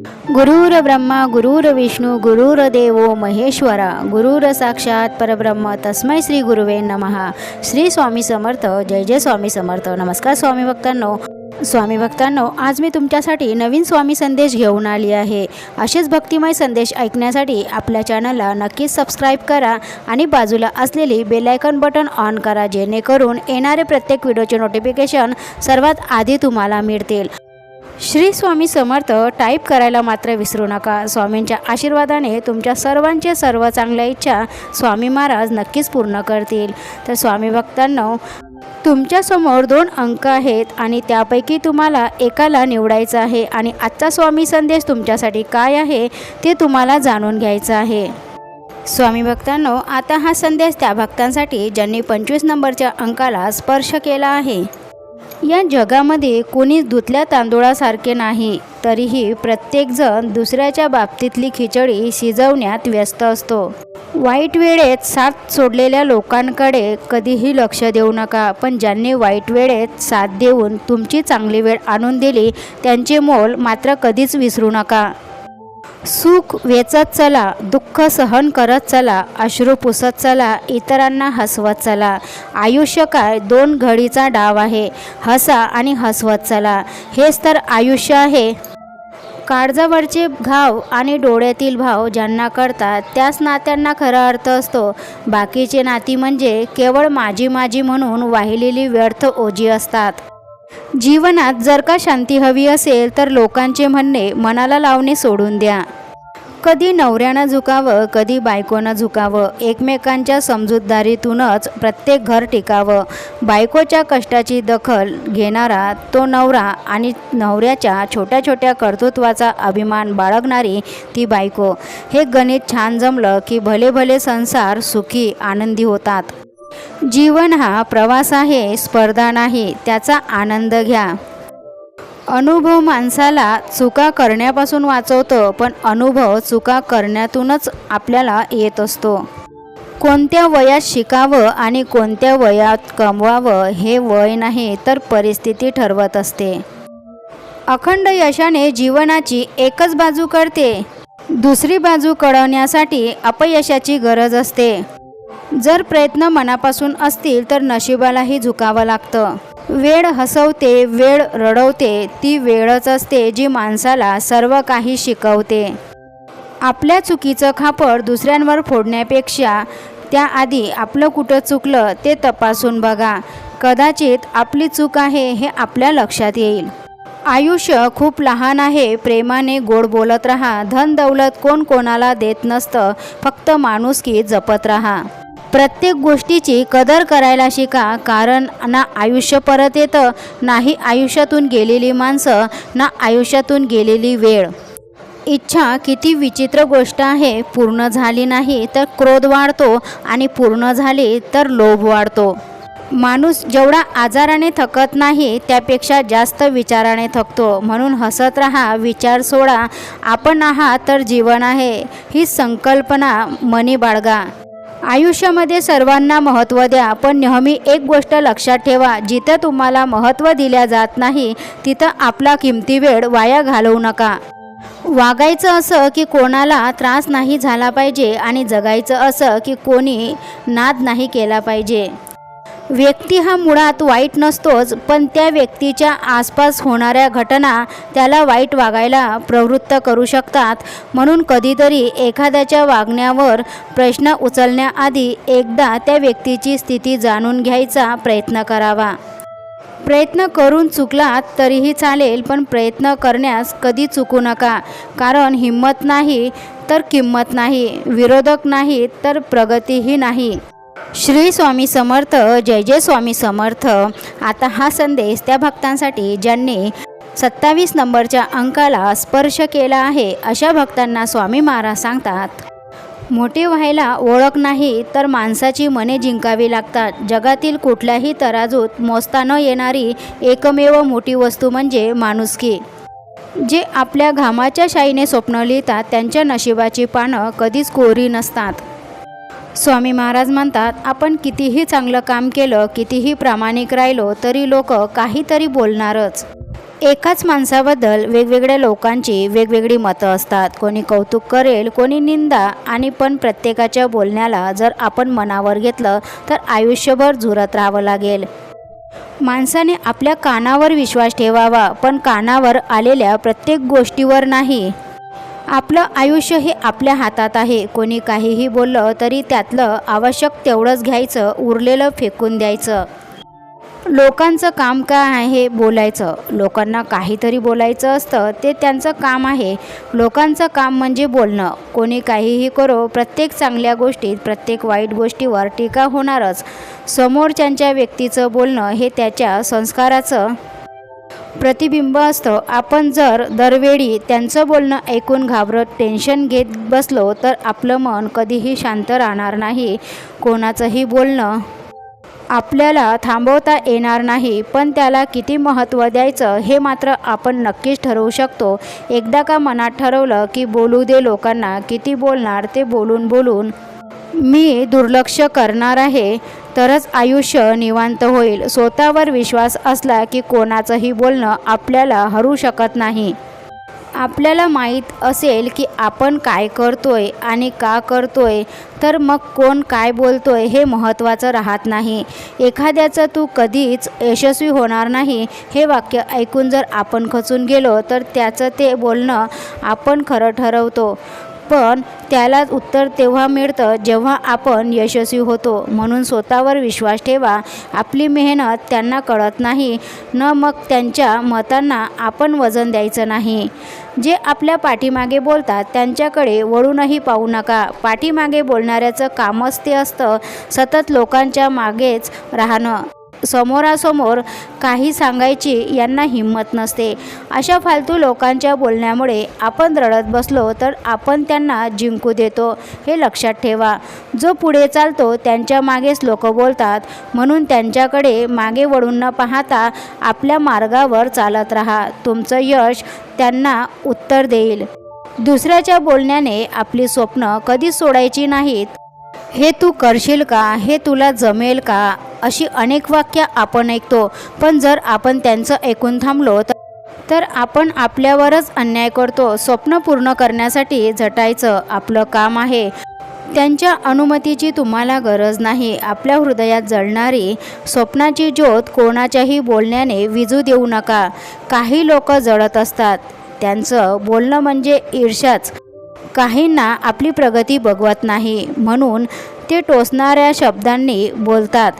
गुरुर ब्रह्मा गुरुर विष्णू गुरुर देवो महेश्वरा. गुरुर साक्षात परब्रह्म. तस्मै श्री गुरुवे नमहा श्री स्वामी समर्थ. जय जय स्वामी समर्थ. नमस्कार स्वामी भक्तांनो. स्वामी भक्तांनो आज मी तुमच्यासाठी नवीन स्वामी संदेश घेऊन आली आहे. असेच भक्तिमय संदेश ऐकण्यासाठी आपल्या चॅनलला नक्कीच सबस्क्राईब करा आणि बाजूला असलेली बेलायकन बटन ऑन करा जेणेकरून येणारे प्रत्येक व्हिडिओचे नोटिफिकेशन सर्वात आधी तुम्हाला मिळतील. श्री स्वामी समर्थ टाईप करायला मात्र विसरू नका. स्वामींच्या आशीर्वादाने तुमच्या सर्वांचे सर्व चांगल्या इच्छा स्वामी महाराज नक्कीच पूर्ण करतील. तर स्वामी भक्तांनो तुमच्यासमोर दोन अंक आहेत आणि त्यापैकी तुम्हाला एकाला निवडायचं आहे आणि आजचा स्वामी संदेश तुमच्यासाठी काय आहे ते तुम्हाला जाणून घ्यायचं आहे. स्वामी भक्तांनो आता हा संदेश त्या भक्तांसाठी ज्यांनी पंचवीस नंबरच्या अंकाला स्पर्श केला आहे. या जगामध्ये कोणीच धुतल्या तांदूळासारखे नाही तरीही प्रत्येकजण दुसऱ्याच्या बाबतीतली खिचडी शिजवण्यात व्यस्त असतो. वाईट वेळेत साथ सोडलेल्या लोकांकडे कधीही लक्ष देऊ नका पण ज्यांनी वाईट वेळेत साथ देऊन तुमची चांगली वेळ आणून दिली त्यांचे मोल मात्र कधीच विसरू नका. सुख वेचत चला दुःख सहन करत चला अश्रू पुसत चला इतरांना हसवत चला. आयुष्य काय? दोन घडीचा डाव आहे. हसा आणि हसवत चला. हेच तर आयुष्य आहे. काळजावरचे घाव आणि डोळ्यातील भाव ज्यांना कळतात त्याच नात्यांना खरा अर्थ असतो. बाकीचे नाती म्हणजे केवळ माझी माझी म्हणून वाहिलेली व्यर्थ ओझी असतात. जीवनात जर का शांती हवी असेल तर लोकांचे म्हणणे मनाला लावणे सोडून द्या. कधी नवऱ्यानं झुकावं कधी बायकोनं झुकावं. एकमेकांच्या समजूतदारीतूनच प्रत्येक घर टिकावं. बायकोच्या कष्टाची दखल घेणारा तो नवरा आणि नवऱ्याच्या छोट्या छोट्या कर्तृत्वाचा अभिमान बाळगणारी ती बायको. हे गणित छान जमलं की भले भले संसार सुखी आनंदी होतात. जीवन हा प्रवास आहे स्पर्धा नाही त्याचा आनंद घ्या. अनुभव माणसाला चुका करण्यापासून वाचवतो पण अनुभव चुका करण्यातूनच आपल्याला येत असतो. कोणत्या वयात शिकावं आणि कोणत्या वयात कमवावं हे वय नाही तर परिस्थिती ठरवत असते. अखंड यशाने जीवनाची एकच बाजू करते. दुसरी बाजू कळवण्यासाठी अपयशाची गरज असते. जर प्रयत्न मनापासून असतील तर नशिबालाही झुकावं लागतं. वेळ हसवते वेळ रडवते ती वेळच असते जी माणसाला सर्व काही शिकवते. आपल्या चुकीचं खापड दुसऱ्यांवर फोडण्यापेक्षा त्याआधी आपलं कुठं चुकलं ते तपासून बघा. कदाचित आपली चूक आहे हे आपल्या लक्षात येईल. आयुष्य खूप लहान आहे प्रेमाने गोड बोलत राहा. धन दौलत कोण कोणाला देत नसतं. फक्त माणुसकी जपत राहा. प्रत्येक गोष्टीची कदर करायला शिका कारण ना आयुष्य परत येतं नाही आयुष्यातून गेलेली माणसं ना आयुष्यातून गेलेली वेळ. इच्छा किती विचित्र गोष्ट आहे पूर्ण झाली नाही तर क्रोध वाढतो आणि पूर्ण झाली तर लोभ वाढतो. माणूस जेवढा आजाराने थकत नाही त्यापेक्षा जास्त विचाराने थकतो. म्हणून हसत राहा विचार सोडा आपण आहात तर जीवन आहे ही संकल्पना मनी बाळगा. आयुष्यामध्ये सर्वांना महत्त्व द्या पण नेहमी एक गोष्ट लक्षात ठेवा जिथं तुम्हाला महत्त्व दिल्या जात नाही तिथं आपला किमती वेळ वाया घालवू नका. वागायचं असं की कोणाला त्रास नाही झाला पाहिजे आणि जगायचं असं की कोणी नाद नाही केला पाहिजे. व्यक्ती हा मुळात वाईट नसतोच पण त्या व्यक्तीच्या आसपास होणाऱ्या घटना त्याला वाईट वागायला प्रवृत्त करू शकतात. म्हणून कधीतरी एखाद्याच्या वागण्यावर प्रश्न उचलण्याआधी एकदा त्या व्यक्तीची स्थिती जाणून घ्यायचा प्रयत्न करावा. प्रयत्न करून चुकलात तरीही चालेल पण प्रयत्न करण्यास कधी चुकू नका. कारण हिंमत नाही तर किंमत नाही. विरोधक नाही तर प्रगतीही नाही. श्री स्वामी समर्थ जय जय स्वामी समर्थ. आता हा संदेश त्या भक्तांसाठी ज्यांनी सत्तावीस नंबरच्या अंकाला स्पर्श केला आहे अशा भक्तांना स्वामी महाराज सांगतात मोठे व्हायला ओळख नाही तर माणसाची मने जिंकावी लागतात. जगातील कुठल्याही तराजूत मोजता न येणारी एकमेव मोठी वस्तू म्हणजे माणुसकी. जे आपल्या घामाच्या शाईने स्वप्न लिहितात त्यांच्या नशिबाची पानं कधीच कोरी नसतात. स्वामी महाराज म्हणतात आपण कितीही चांगलं काम केलं कितीही प्रामाणिक राहिलो तरी लोक काहीतरी बोलणारच. एकाच माणसाबद्दल वेगवेगळ्या लोकांची वेगवेगळी मतं असतात. कोणी कौतुक करेल कोणी निंदा आणि पण प्रत्येकाच्या बोलण्याला जर आपण मनावर घेतलं तर आयुष्यभर झुरत राहावं लागेल. माणसाने आपल्या कानावर विश्वास ठेवावा पण कानावर आलेल्या प्रत्येक गोष्टीवर नाही. आपलं आयुष्य हे आपल्या हातात आहे. कोणी काहीही बोललं तरी त्यातलं आवश्यक तेवढंच घ्यायचं उरलेलं फेकून द्यायचं. लोकांचं काम काय आहे बोलायचं. लोकांना काहीतरी बोलायचं असतं ते त्यांचं काम आहे. लोकांचं काम म्हणजे बोलणं. कोणी काहीही करो प्रत्येक चांगल्या गोष्टीत प्रत्येक वाईट गोष्टीवर टीका होणारच. समोरच्यांच्या व्यक्तीचं बोलणं हे त्याच्या संस्काराचं प्रतिबिंब असतं. आपण जर दरवेळी त्यांचं बोलणं ऐकून घाबरत टेन्शन घेत बसलो तर आपलं मन कधीही शांत राहणार नाही. कोणाचंही बोलणं आपल्याला थांबवता येणार नाही पण त्याला किती महत्त्व द्यायचं हे मात्र आपण नक्कीच ठरवू शकतो. एकदा का मनात ठरवलं की बोलू दे लोकांना किती बोलणार ते बोलून बोलून मी दुर्लक्ष करणार आहे तरच आयुष्य निवांत होईल. स्वतःवर विश्वास असला की कोणाचंही बोलणं आपल्याला हरू शकत नाही. आपल्याला माहीत असेल की आपण काय करतोय आणि का करतोय तर मग कोण काय बोलतोय हे महत्त्वाचं राहत नाही. एखाद्याचं तू कधीच यशस्वी होणार नाही हे वाक्य ऐकून जर आपण खचून गेलो तर त्याचं ते बोलणं आपण खरं ठरवतो. पण त्याला उत्तर तेव्हा मिळतं जेव्हा आपण यशस्वी होतो. म्हणून स्वतःवर विश्वास ठेवा. आपली मेहनत त्यांना कळत नाही. न मग त्यांच्या मतांना आपण वजन द्यायचं नाही. जे आपल्या पाठीमागे बोलतात त्यांच्याकडे वळूनही पाहू नका. पाठीमागे बोलणाऱ्याचं कामच ते असतं. सतत लोकांच्या मागेच राहणं. समोरासमोर काही सांगायची यांना हिंमत नसते. अशा फालतू लोकांच्या बोलण्यामुळे आपण रडत बसलो तर आपण त्यांना जिंकू देतो हे लक्षात ठेवा. जो पुढे चालतो त्यांच्या मागेच लोक बोलतात म्हणून त्यांच्याकडे मागे वळून न पाहता आपल्या मार्गावर चालत राहा. तुमचं यश त्यांना उत्तर देईल. दुसऱ्याच्या बोलण्याने आपली स्वप्न कधीच सोडायची नाहीत. हे तू करशील का? हे तुला जमेल का? अशी अनेक वाक्य आपण ऐकतो. पण जर आपण त्यांचं ऐकून थांबलो तर तर आपण आपल्यावरच अन्याय करतो. स्वप्न पूर्ण करण्यासाठी झटायचं आपलं काम आहे. त्यांच्या अनुमतीची तुम्हाला गरज नाही. आपल्या हृदयात जळणारी स्वप्नाची ज्योत कोणाच्याही बोलण्याने विजू देऊ नका. काही लोक जळत असतात. त्यांचं बोलणं म्हणजे ईर्ष्याच. काहींना आपली प्रगती बघवत नाही म्हणून ते टोचणाऱ्या शब्दांनी बोलतात.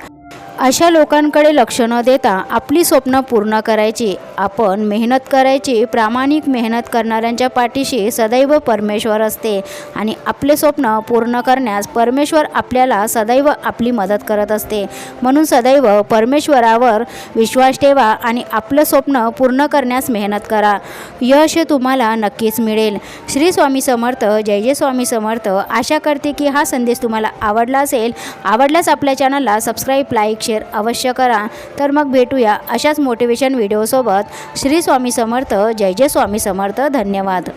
अशा लोकांकडे लक्ष न देता आपली स्वप्न पूर्ण करायची. आपण मेहनत करायची प्रामाणिक मेहनत करणाऱ्यांच्या पाठीशी सदैव परमेश्वर असते आणि आपले स्वप्न पूर्ण करण्यास परमेश्वर आपल्याला सदैव आपली मदत करत असते. म्हणून सदैव परमेश्वरावर विश्वास ठेवा आणि आपलं स्वप्न पूर्ण करण्यास मेहनत करा. यश तुम्हाला नक्कीच मिळेल. श्री स्वामी समर्थ जय जय स्वामी समर्थ. आशा करते की हा संदेश तुम्हाला आवडला असेल. आवडल्यास आपल्या चॅनलला सबस्क्राईब लाईक शेअर अवश्य करा. तर मग भेटूया अशाच मोटिवेशन व्हिडिओसोबत श्री स्वामी समर्थ जय जय स्वामी समर्थ धन्यवाद.